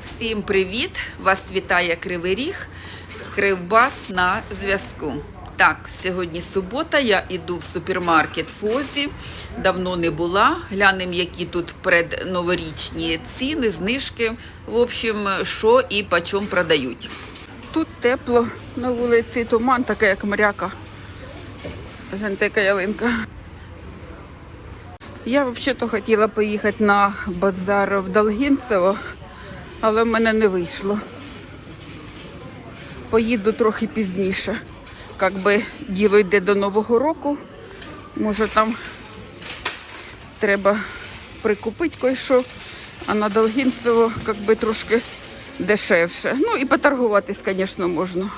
Всім привіт! Вас вітає Кривий Ріг, Кривбас на зв'язку. Так, сьогодні субота, я йду в супермаркет Фозі. Давно не була. Глянемо, які тут предноворічні ціни, знижки. В общем, що і по чому продають. Тут тепло на вулиці, туман, таке як моряка. Гляньте, ялинка. Я взагалі хотіла поїхати на базар в Долгінцево, але в мене не вийшло. Поїду трохи пізніше. Як би діло йде до Нового року, може там треба прикупити кое-що, а на Долгінцево як би трошки дешевше. Ну і поторгуватись, звісно, можна.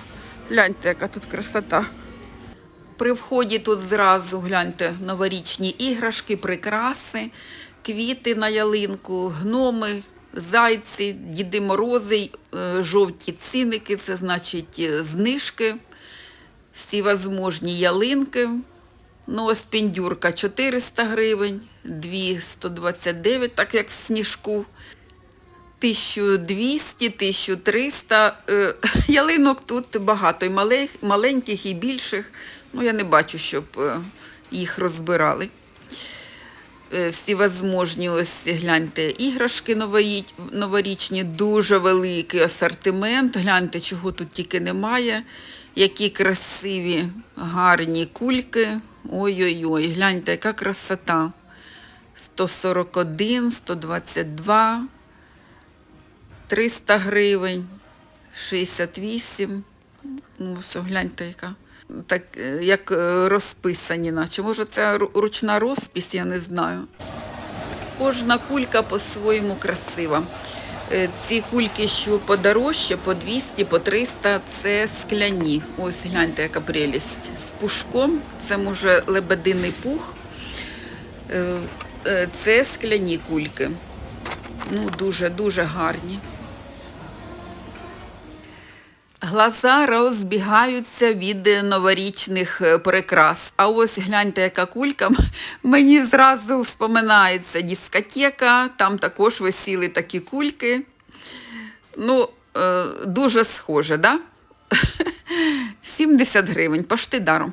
Гляньте, яка тут красота. При вході тут зразу гляньте новорічні іграшки, прикраси, квіти на ялинку, гноми, зайці, діди морози, е, жовті ціники, це значить е, знижки, всі возможні ялинки. Ну, ось пендюрка 400 гривень, 229, так як в сніжку. 1200, 1300. Е, ялинок тут багато, і маленьких, і більших. Ну, я не бачу, щоб їх розбирали. Е, Всі возможні, ось гляньте, іграшки новорічні, дуже великий асортимент. Гляньте, чого тут тільки немає. Які красиві, гарні кульки. Ой-ой-ой, гляньте, яка красота. 141, 122. 300 гривень, 68. Ну, все, гляньте, яка. Так, е, як е, розписані, наче. Може, це ручна розпись, я не знаю. Кожна кулька по-своєму красива. Е, Ці кульки, що подорожче, по 200, по 300, це скляні. Ось гляньте, яка прелість. З пушком, це може лебединий пух. Це скляні кульки. Ну, дуже-дуже гарні. Глаза розбігаються від новорічних е, прикрас. А ось гляньте, яка кулька. Мені зразу вспоминається дискотека, там також висіли такі кульки. Ну, е, дуже схоже, да? 70 гривень, пошти даром.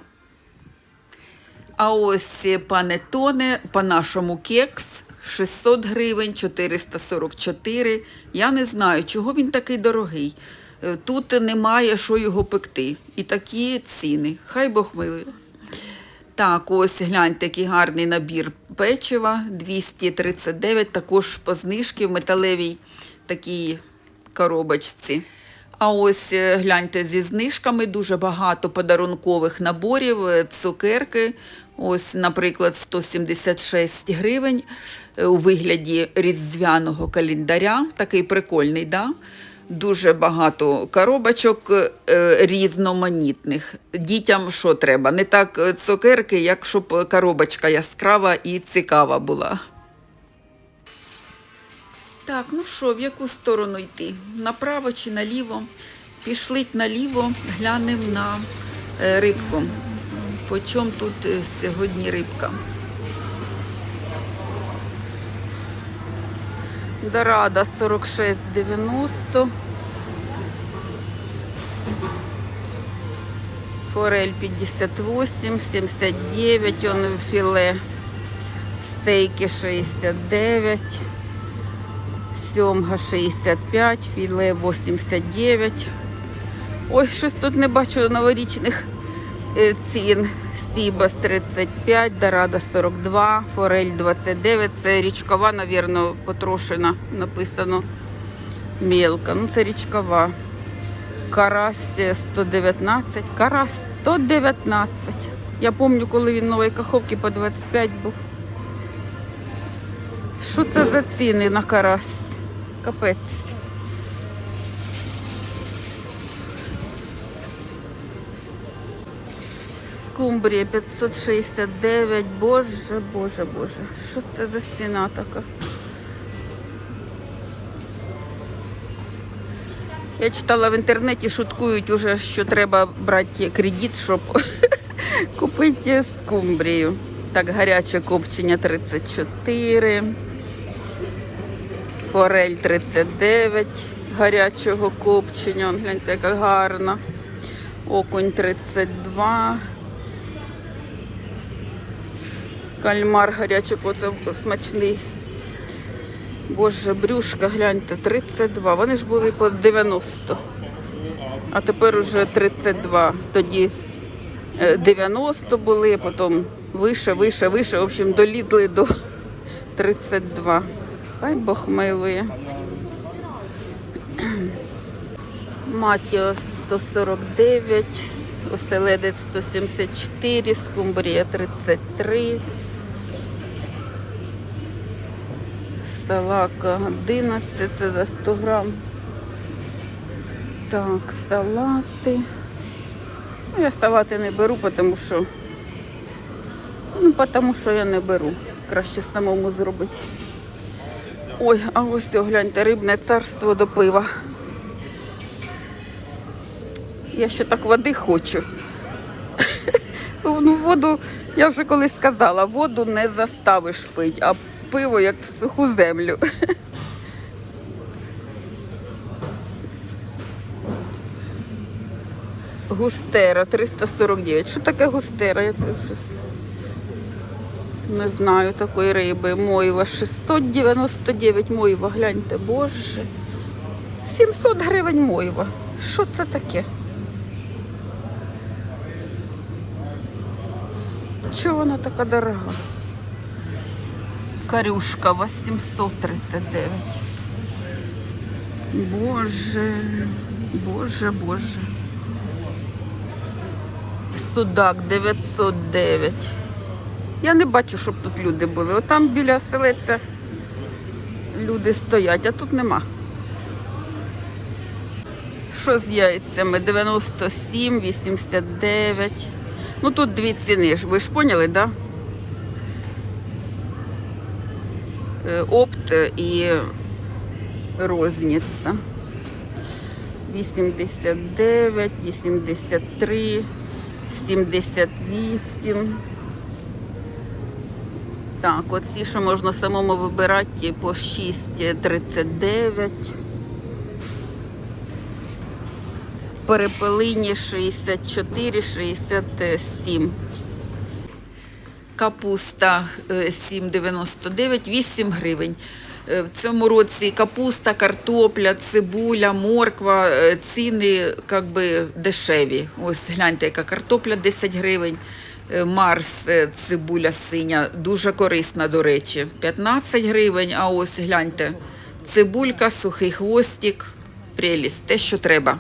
А ось панетоне, по-нашому кекс 600 гривень, 444. Я не знаю, чого він такий дорогий. Е, Тут немає що його пекти. І такі ціни. Хай Бог милує. Так, ось гляньте, який гарний набір печива 239, також по знижки в металевій такій коробочці. А ось е, гляньте зі знижками дуже багато подарункових наборів, е, цукерки. Ось, наприклад, 176 гривень у вигляді різдвяного календаря. Такий прикольний, да? Дуже багато коробочок е, різноманітних. Дітям що треба? Не так е, цукерки, як щоб коробочка яскрава і цікава була. Так, ну що, в яку сторону йти? Направо чи наліво? Пішли наліво, глянемо на е, рибку. По чому тут сьогодні рибка? Дорада 46,90. Форель 58, 79, он філе. Стейки 69. Сьомга 65, філе 89. Ой, щось тут не бачу новорічних е, цін. Сібас 35, Дорада 42, Форель 29. Це річкова, навірно, потрошена, написано мелко. Ну, це річкова. Карась 119. Карась 119. Я пам'ятаю, коли він в новій каховці по 25 був. Що це за ціни на карась? Капець. Скумбрія 569. Боже, боже, боже. Що це за ціна така? Я читала в інтернеті, шуткують уже, що треба брати кредит, щоб купити скумбрію. Так, гаряче копчення 34. Форель 39 гарячого копчення. Гляньте, яка гарна. Окунь 32. Кальмар гарячий оце смачний. Боже, брюшка, гляньте, 32. Вони ж були по 90. А тепер уже 32. Тоді е, 90 були, потім вище, вище, вище. В общем, долізли до 32. Хай Бог милує. Матіос 149, оселедець 174, скумбрія 33, салака 11, це за 100 грам. Так, салати. Ну, я салати не беру, тому що, ну, тому що я не беру. Краще самому зробити. Ой, а ось о, гляньте, рибне царство до пива. Я ще так води хочу. Ну, воду, я вже колись сказала, воду не заставиш пити, а пиво як в суху землю. Густера 349. Що таке густера? Я щось не знаю такої риби. Мойва 699 мойва. Гляньте, боже. 700 гривень мойва. Що це таке? Чого вона така дорога? Карюшка 839. Боже, боже, боже. Судак 909. Я не бачу, щоб тут люди були. Отам біля селеця люди стоять, а тут нема. Що з яйцями? 97, 89. Ну тут дві ціни. Ви ж поняли, так? Да? Опт і розниця. 89, 83, 78. Так, оці, що можна самому вибирати по 6,39. Перепелині 64, 67. Капуста е, 7,99, 8 гривень. Е, В цьому році капуста, картопля, цибуля, морква, е, ціни как би дешеві. Ось гляньте, яка картопля 10 гривень. Е, Марс, е, цибуля синя, дуже корисна, до речі. 15 гривень, а ось гляньте. Цибулька, сухий хвостик, прелість, те, що треба.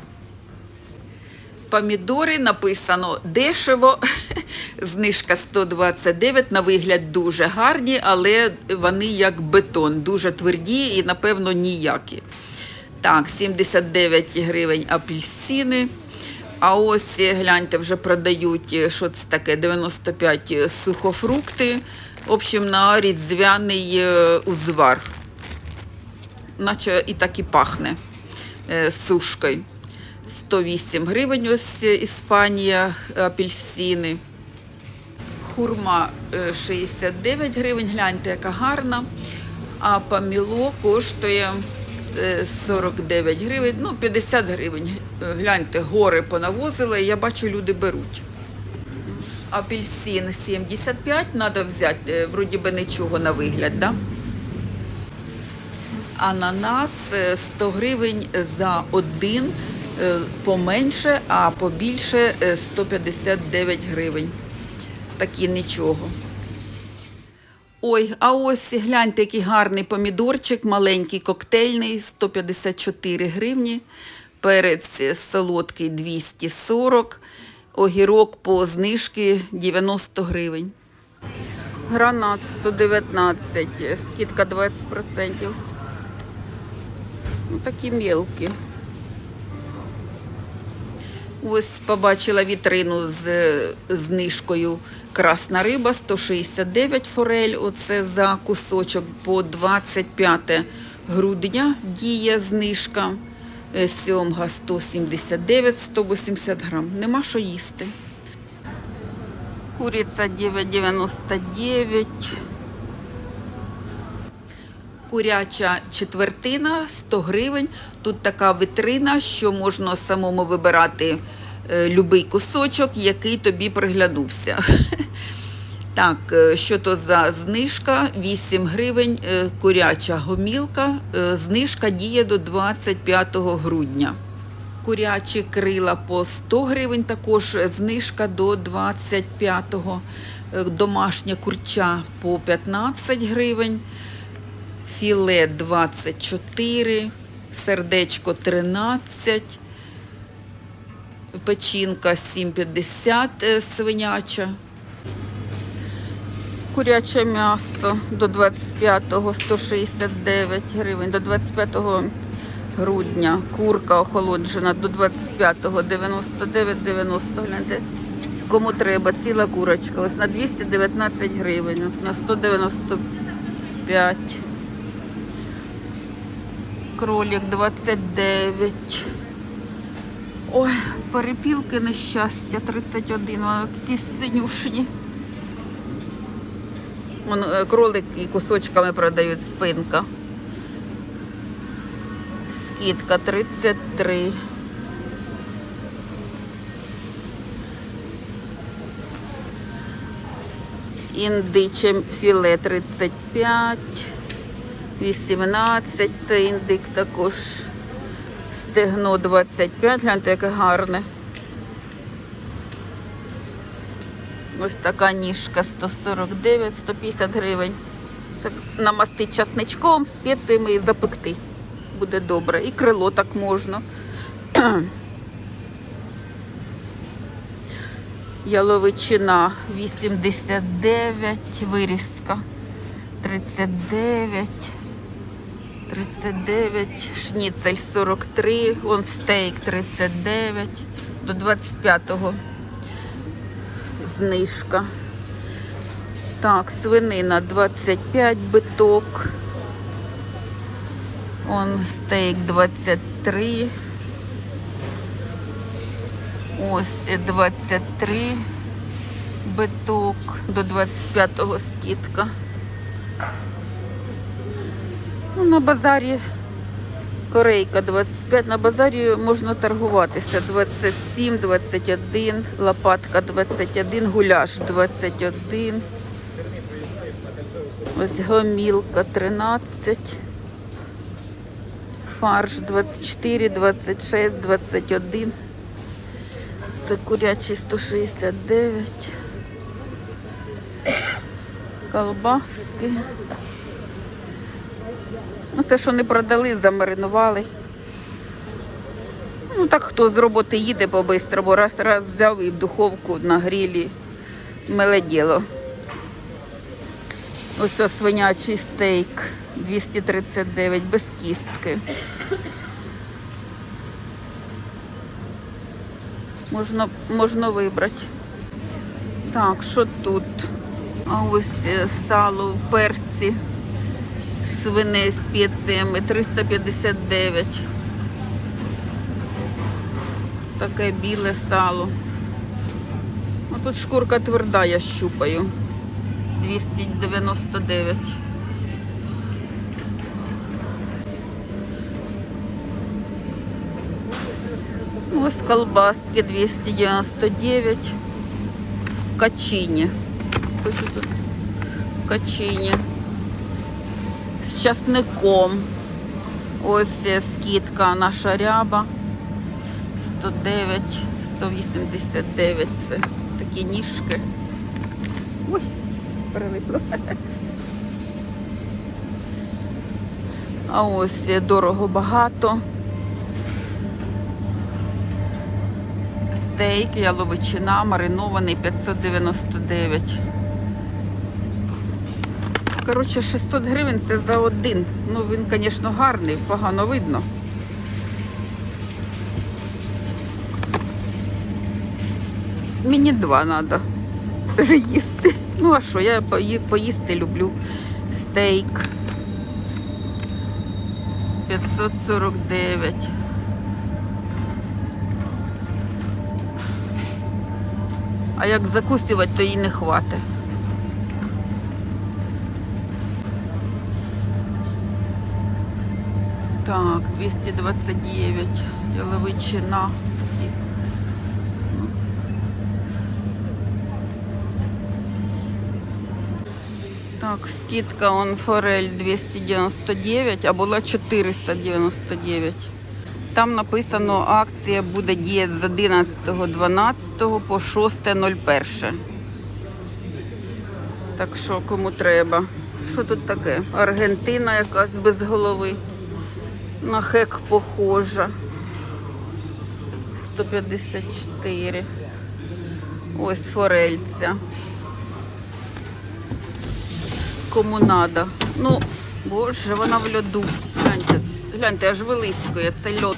Помідори написано дешево, знижка 129, на вигляд дуже гарні, але вони як бетон, дуже тверді і, напевно, ніякі. Так, 79 гривень апельсини. А ось е, гляньте, вже продають, е, що це таке, 95 сухофрукти. В общем, на різдвяний е, узвар. Наче і так і пахне е, сушкою. 108 гривень ось е, Іспанія, апельсини. Хурма е, 69 гривень, гляньте, яка гарна. А паміло коштує е, 49 гривень, ну 50 гривень. Е, Гляньте, гори понавозили, я бачу, люди беруть. Апельсин 75, треба взяти, е, вроді би нічого на вигляд, да? Ананас е, 100 гривень за один, е, поменше, а побільше е, 159 гривень. Такі нічого. Ой, а ось гляньте, який гарний помідорчик, маленький коктейльний, 154 гривні. Перець е, солодкий 240, огірок по знижки 90 гривень. Гранат 119, е, скидка 20%. Ну, такі мелкі. Ось побачила вітрину з знижкою красна риба 169 форель. Оце за кусочок по 25 грудня діє знижка. Е, Сьомга 179, 180 грам. Нема що їсти. Куриця 9,99. Куряча четвертина 100 гривень. Тут така витрина, що можна самому вибирати е, любий кусочок, який тобі приглянувся. Так, е, що то за знижка? 8 гривень, е, куряча гомілка. Знижка діє до 25 грудня. Курячі крила по 100 гривень, також знижка до 25-го. Е, Домашня курча по 15 гривень, філе 24, сердечко 13, печінка 7,50 е, свиняча. Куряче м'ясо до 25-го 169 гривень, до 25 грудня. Курка охолоджена до 25-го 99,90. Гляньте, кому треба, ціла курочка. Ось на 219 гривень, на 195. Кролік 29. Ой, перепілки нещастя 31, а якісь синюшні. Вон е, кролики кусочками продають спинка. Скидка 33. Індиче філе 35, 18, це індик також. Стегно 25, гляньте, яке гарне. Ось така ніжка 149, 150 гривень. Так намастити часничком, спеціями і запекти. Буде добре. І крило так можна. Яловичина 89, вирізка 39, 39, шніцель 43, он стейк 39, до 25-го знижка. Так, свинина 25 биток. Он стейк 23. Ось 23 биток. До 25-го скидка. Ну, на базарі Корейка 25, на базарі можна торгуватися. 27, 21, лопатка 21, гуляш 21, ось гомілка 13, фарш 24, 26, 21, це курячий 169, колбаски. Ну, це що не продали, замаринували. Ну так хто з роботи їде по-бистрому, раз раз взяв і в духовку на грілі миле діло. Ось ось свинячий стейк 239 без кістки. Можна, можна вибрати. Так, що тут? А ось е, сало в перці свини спеціями 359. Таке біле сало. А тут шкурка тверда, я щупаю. 299. Ось колбаски 299. Качині. Пишу тут. Качині часником. Ось скидка наша ряба. 109, 189 це такі ніжки. Ой, прилипло. А ось дорого багато. Стейк, яловичина, маринований 599. Коротше, 600 гривень це за один. Ну, він, звісно, гарний, погано видно. Мені два треба з'їсти. Ну, а що, я поїсти люблю. Стейк. 549. А як закусувати, то їй не хватить. Так, 229. Яловичина. Так, скидка он форель 299, а була 499. Там написано, акція буде діяти з 11.12 по 6.01. Так що кому треба. Що тут таке? Аргентина якась без голови. На хек похожа. 154. Ось форельця. Кому надо. Ну, боже, вона в льоду. Гляньте, гляньте, аж вилискує, це льод.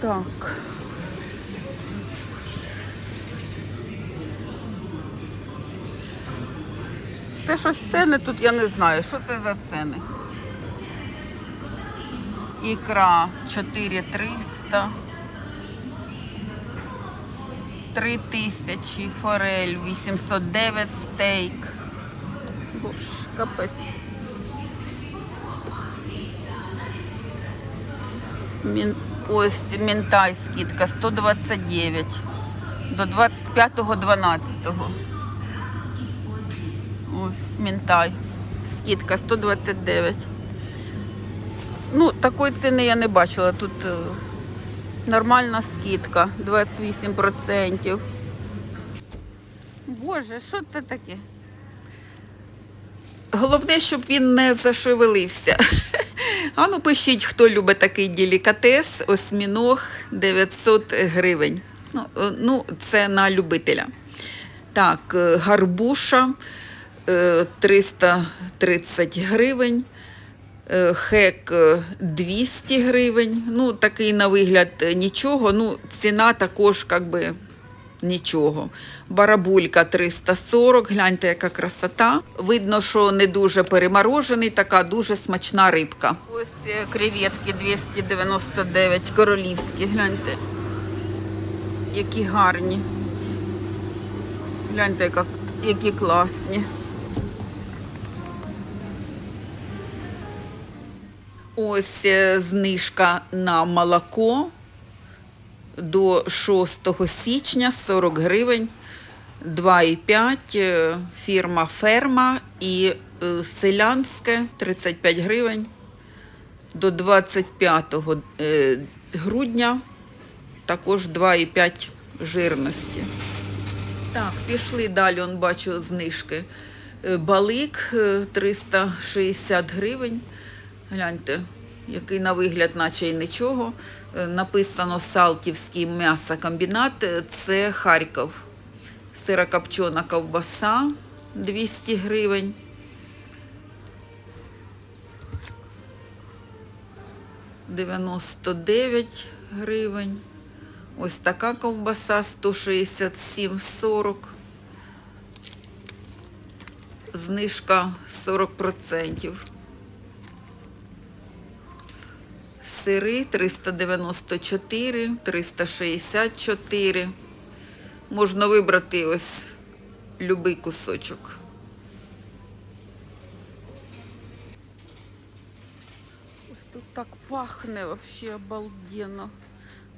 Так. Щось ціни тут, я не знаю, що це за ціни. Ікра 4300. 3000, форель 809 стейк. Боже, капець. Мін... Ось мінтай скидка 129 до 25.12. Ось мінтай. Скидка 129. Ну, такої ціни я не бачила. Тут е, нормальна скидка 28%. Боже, що це таке? Головне, щоб він не зашевелився. А ну пишіть, хто любить такий делікатес, осьміног 900 гривень. Ну, е, ну, це на любителя. Так, е, гарбуша 330 гривень. Е, Хек е, 200 гривень. Ну, такий на вигляд е, нічого. Ну, ціна також, як би, нічого. Барабулька 340, гляньте, яка красота. Видно, що не дуже переморожений, така дуже смачна рибка. Ось е, креветки 299, королівські, гляньте. Які гарні. Гляньте, які класні. Ось е, знижка на молоко до 6 січня 40 гривень, 2,5 е, фірма Ферма і е, селянське 35 гривень до 25 е, грудня також 2,5 жирності. Так, пішли далі, он бачу знижки. Балик е, 360 гривень. Гляньте, який на вигляд, наче й нічого. Е, Написано Салтівський м'ясокомбінат. Е, Це Харків. Сирокопчена ковбаса 200 гривень. Дев'яносто дев'ять гривень. Ось така ковбаса 167,40. Знижка 40%. Сири 394, 364. Можна вибрати ось любий кусочок. Ось Тут так пахне вообще обалденно.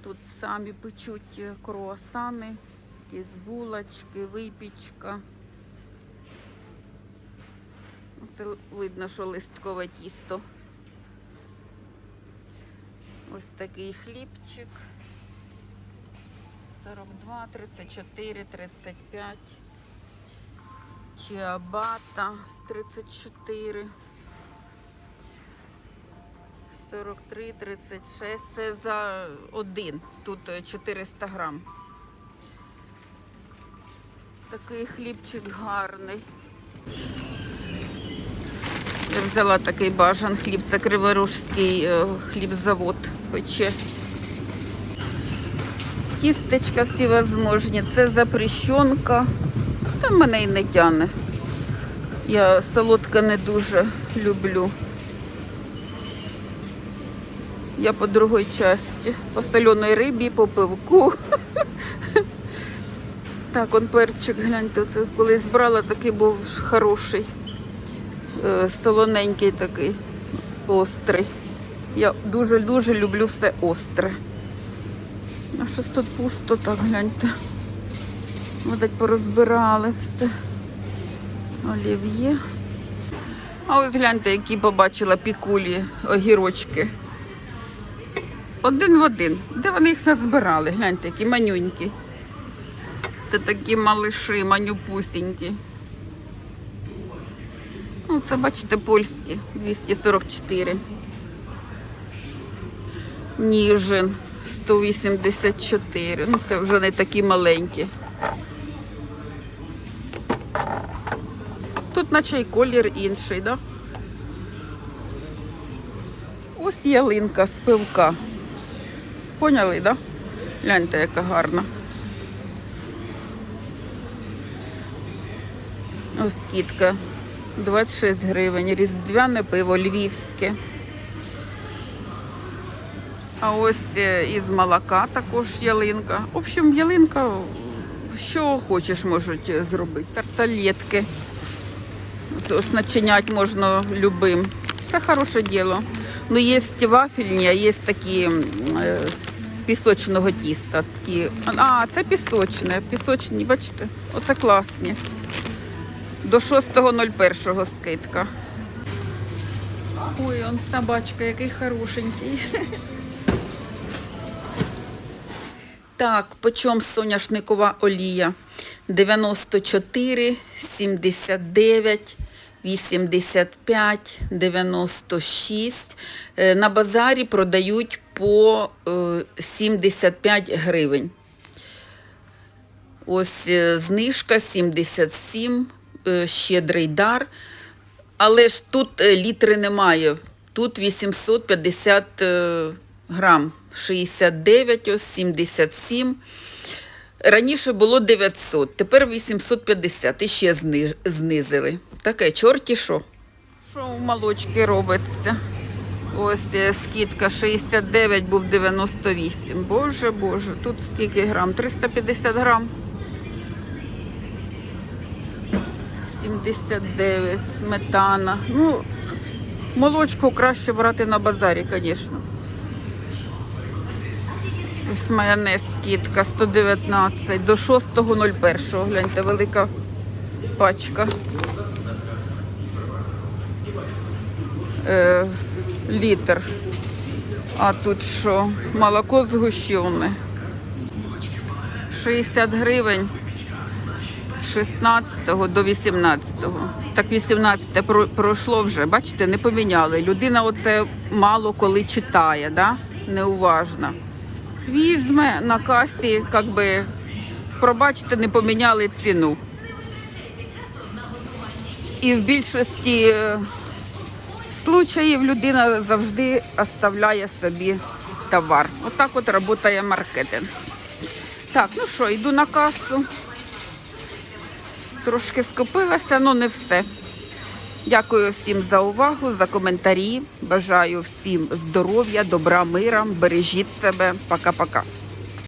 Тут самі печуть е, круасани, якісь булочки, випічка. Це видно, що листкове тісто. Ось такий хлібчик. 42, 34, 35. Чиабата з 34. 43, 36. Це за один. Тут е, 400 грам. Такий хлібчик гарний. Я взяла такий бажан хліб. Це Криворужський е, хлібзавод пече. Кістечка всі возможні. Це запрещенка. Та мене й не тяне. Я солодке не дуже люблю. Я по другій часті. По соленій рибі, по пивку. Так, он перчик, гляньте, це колись брала, такий був хороший, солоненький такий, острий. Я дуже-дуже люблю все остре. А щось тут пусто так, гляньте. Видать, порозбирали все. Олів'є. А ось гляньте, які побачила пікулі, огірочки. Один в один. Де вони їх назбирали? Гляньте, які манюнькі. Це такі малиші, манюпусінькі. Це, бачите, польські, 244. Ніжин 184. Ну, це вже не такі маленькі. Тут наче й колір інший, да? Ось ялинка з пивка. Поняли, да? Гляньте, яка гарна. Ось скидка. 26 гривень. Різдвяне пиво львівське. А ось е, із молока також ялинка. В общем, ялинка, що хочеш, можуть е, зробити. Тарталетки. Ось начинять можна любим. Все хороше діло. Ну, є вафельні, а є такі е, з пісочного тіста. Такі. А, це пісочне. Пісочні, бачите? Оце класні. До 6.01 скидка. Ой, он собачка, який хорошенький. Так, почем соняшникова олія? 94, 79, 85, 96. Е, На базарі продають по е, 75 гривень. Ось е, знижка 77, е, щедрий дар. Але ж тут е, літри немає. Тут 850 е, грам. 69, ось 77. Раніше було 900, тепер 850 і ще знизили. Таке, чорті що. Що у молочки робиться? Ось е, скидка 69 був 98. Боже, боже, тут скільки грам? 350 грам. 79, сметана. Ну, молочку краще брати на базарі, звісно. Ось майонез скидка 119 до 6.01. Гляньте, велика пачка. Е, літр. А тут що? Молоко згущене. 60 гривень. З 16 до 18. Так 18 про- пройшло вже, бачите, не поміняли. Людина оце мало коли читає, да? неуважна. Візьме на касі, як би, пробачте, не поміняли ціну. І в більшості е, случаїв людина завжди оставляє собі товар. Отак от працює маркетинг. Так, ну що, йду на касу. Трошки скупилася, але не все. Дякую всім за увагу, за коментарі. Бажаю всім здоров'я, добра, мира. Бережіть себе. Пока-пока.